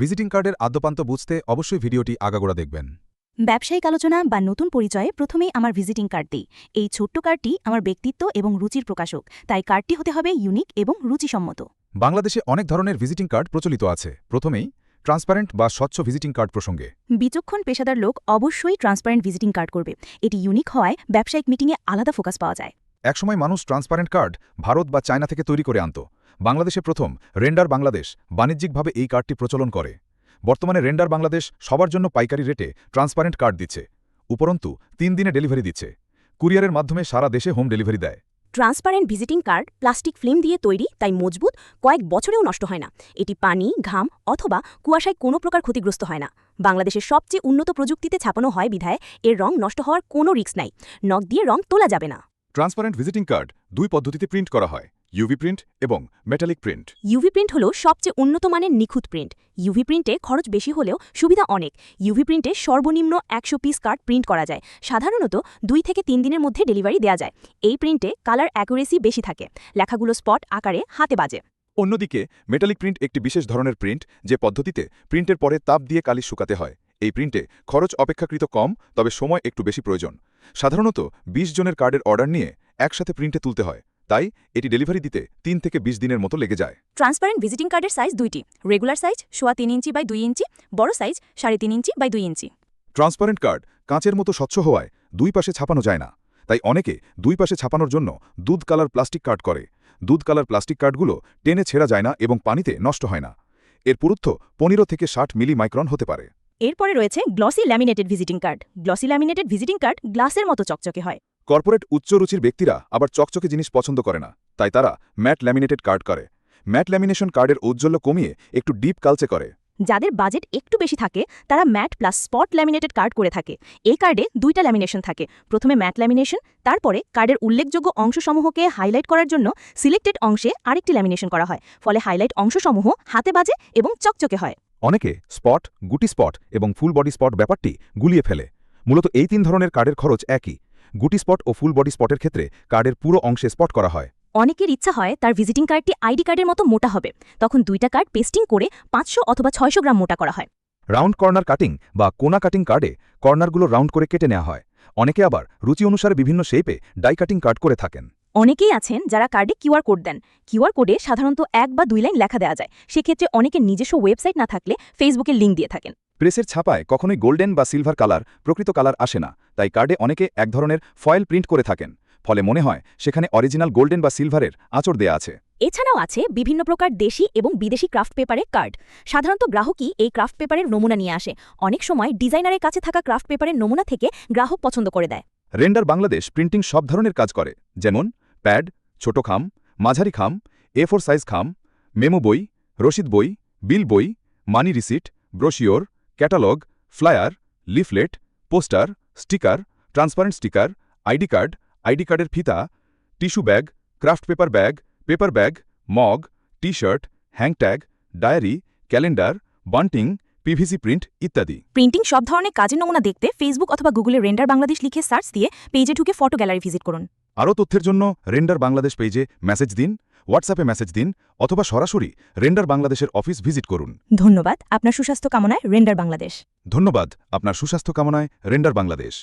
Visiting কার্ডের আদ্যপান্ত বুঝতে অবশ্যই ভিডিওটি আগাগোড়া দেখবেন। ব্যবসায়িক আলোচনা বা নতুন পরিচয়ে প্রথমেই আমার ভিজিটিং কার্ড দিই এই ছোট্ট কার্ডটি আমার ব্যক্তিত্ব এবং রুচির প্রকাশক তাই কার্ডটি হতে হবে ইউনিক এবং রুচিসম্মত। বাংলাদেশে অনেক ধরনের ভিজিটিং কার্ড প্রচলিত আছে। প্রথমেই ট্রান্সপারেন্ট বা স্বচ্ছ ভিজিটিং কার্ড প্রসঙ্গে। বিচক্ষণ পেশাদার লোক অবশ্যই ট্রান্সপারেন্ট ভিজিটিং কার্ড করবে। এটি ইউনিক হওয়ায় ব্যবসায়িক মিটিংয়ে আলাদা ফোকাস পাওয়া যায়। একসময় মানুষ ট্রান্সপারেন্ট কার্ড ভারত বা চায়না থেকে তৈরি করে আনত। বাংলাদেশে প্রথম রেন্ডার বাংলাদেশ বাণিজ্যিকভাবে এই কার্ডটি প্রচলন করে। বর্তমানে রেন্ডার বাংলাদেশ সবার জন্য পাইকারি রেটে ট্রান্সপারেন্ট কার্ড দিচ্ছে, উপরন্তু তিন দিনে ডেলিভারি দিচ্ছে। কুরিয়ারের মাধ্যমে সারা দেশে হোম ডেলিভারি দেয়। Transparent visiting card plastic film দিয়ে তৈরি, তাই মজবুত, কয়েক বছরেও নষ্ট হয় না। এটি পানি, ঘাম অথবা কুয়াশায় কোনো প্রকার ক্ষতিগ্রস্ত হয় না। বাংলাদেশের সবচেয়ে উন্নত প্রযুক্তিতে ছাপানো হয় বিধায় এর রং নষ্ট হওয়ার কোনো রিস্ক নাই। নখ দিয়ে রং তোলা যাবে না। ট্রান্সপারেন্ট ভিজিটিং কার্ড দুই পদ্ধতিতে প্রিন্ট করা হয় ইউভি প্রিন্ট এবং মেটালিক প্রিন্ট। ইউভি প্রিন্ট হল সবচেয়ে উন্নত মানের নিখুঁত প্রিন্ট। ইউভি প্রিন্টে খরচ বেশি হলেও সুবিধা অনেক। ইউভি প্রিন্টে সর্বনিম্ন একশো পিস কার্ড প্রিন্ট করা যায়। সাধারণত দুই থেকে তিন দিনের মধ্যে ডেলিভারি দেওয়া যায়। এই প্রিন্টে কালার অ্যাকুরেসি বেশি থাকে। লেখাগুলো স্পট আকারে হাতে বাজে। অন্যদিকে মেটালিক প্রিন্ট একটি বিশেষ ধরনের প্রিন্ট যে পদ্ধতিতে প্রিন্টের পরে তাপ দিয়ে কালি শুকাতে হয়। এই প্রিন্টে খরচ অপেক্ষাকৃত কম তবে সময় একটু বেশি প্রয়োজন। সাধারণত ২০ জনের কার্ডের অর্ডার নিয়ে একসাথে প্রিন্টে তুলতে হয় তাই এটি ডেলিভারি দিতে তিন থেকে ২০ দিনের মতো লেগে যায়। ট্রান্সপারেন্ট ভিজিটিং কার্ডের সাইজ দুইটি রেগুলার সাইজ সোয়া তিন ইঞ্চি বাই দুই ইঞ্চি বড় সাইজ সাড়ে তিন ইঞ্চি বাই দুই ইঞ্চি। ট্রান্সপারেন্ট কার্ড কাঁচের মতো স্বচ্ছ হওয়ায় দুই পাশে ছাপানো যায় না তাই অনেকে দুই পাশে ছাপানোর জন্য দুধ কালার প্লাস্টিক কার্ড করে। দুধ কালার প্লাস্টিক কার্ডগুলো টেনে ছেঁড়া যায় না এবং পানিতে নষ্ট হয় না। এর পুরুত্ব পনেরো থেকে ষাট মিলি মাইক্রন হতে পারে। এরপরে রয়েছে glossy laminated visiting card. Glossy laminated visiting card গ্লাসের মতো চকচকে হয়। কর্পোরেট উচ্চ রুচির ব্যক্তিরা আবার চকচকে জিনিস পছন্দ করে না তাই তারা ম্যাট ল্যামিনেটেড কার্ড করে। ম্যাট ল্যামিনেশন কার্ডের ঔজ্জ্বল্য কমিয়ে একটু ডিপ কালচে করে। যাদের বাজেট একটু বেশি থাকে তারা matte plus spot laminated card করে থাকে। এই কার্ডে দুইটা ল্যামিনেশন থাকে। প্রথমে ম্যাট ল্যামিনেশন তারপরে কার্ডের উল্লেখযোগ্য অংশসমূহকে হাইলাইট করার জন্য সিলেক্টেড অংশে আরেকটি ল্যামিনেশন করা হয়। ফলে হাইলাইট অংশসমূহ হাতে বাজে এবং চকচকে হয়। অনেকে স্পট গুটি স্পট এবং ফুল বডি স্পট ব্যাপারটি গুলিয়ে ফেলে। মূলত এই তিন ধরনের কার্ডের খরচ একই। গুটি স্পট ও ফুল বডি স্পটের ক্ষেত্রে কার্ডের পুরো অংশে স্পট করা হয়। অনেকের ইচ্ছা হয় তার ভিজিটিং কার্ডটি আইডি কার্ডের মতো মোটা হবে। তখন দুইটা কার্ড পেস্টিং করে পাঁচশো অথবা ছয়শো গ্রাম মোটা করা হয়। রাউন্ড কর্নার কাটিং বা কোনা কাটিং কার্ডে কর্নারগুলো রাউন্ড করে কেটে নেওয়া হয়। অনেকে আবার রুচি অনুসারে বিভিন্ন শেপে ডাই কাটিং কার্ড করে থাকেন। অনেকেই আছেন যারা কার্ডে কিউআর কোড দেন। কিউআর কোডে সাধারণত এক বা দুই লাইন লেখা দেওয়া যায়। সেক্ষেত্রে অনেকের নিজস্ব ওয়েবসাইট না থাকলে ফেসবুকে লিঙ্ক দিয়ে থাকেন। প্রেসের ছাপায় কখনোই গোল্ডেন বা সিলভার কালার প্রকৃত কালার আসে না। তাই কার্ডে অনেকে এক ধরনের ফয়েল প্রিন্ট করে থাকেন। ফলে মনে হয় সেখানে অরিজিনাল গোল্ডেন বা সিলভারের আঁচড় দেয়া আছে। এছাড়াও আছে বিভিন্ন প্রকার দেশি এবং বিদেশি ক্রাফট পেপারের কার্ড। সাধারণত গ্রাহকই এই ক্রাফট পেপারের নমুনা নিয়ে আসে। অনেক সময় ডিজাইনারের কাছে থাকা ক্রাফট পেপারের নমুনা থেকে গ্রাহক পছন্দ করে দেয়। রেন্ডার বাংলাদেশ প্রিন্টিং সব ধরনের কাজ করে। যেমন প্যাড, ছোট খাম, মাঝারি খাম এ ফোর সাইজ খাম, মেমো বই, রসিদ বই, বিল বই, money receipt, brochure, catalogue, flyer, leaflet, poster, sticker, transparent sticker, ID card, ID কার্ডের ফিতা, tissue bag, craft paper bag paper bag, mug T shirt hangtag diary, calendar, bunting PVC print ইত্যাদি। Printing সব ধরনের কাজের নমুনা দেখতে Facebook অথবা গুগলে রেন্ডার বাংলাদেশ লিখে সার্চ দিয়ে পেজে ঢুকে ফটো গ্যালারি ভিজিট করুন। আরও তথ্যের জন্য রেন্ডার বাংলাদেশ পেজে মেসেজ দিন হোয়াটসঅ্যাপে মেসেজ দিন অথবা সরাসরি রেন্ডার বাংলাদেশের অফিস ভিজিট করুন। ধন্যবাদ আপনার সুস্বাস্থ্য কামনায় রেন্ডার বাংলাদেশ। ধন্যবাদ আপনার সুস্বাস্থ্য কামনায় রেন্ডার বাংলাদেশ।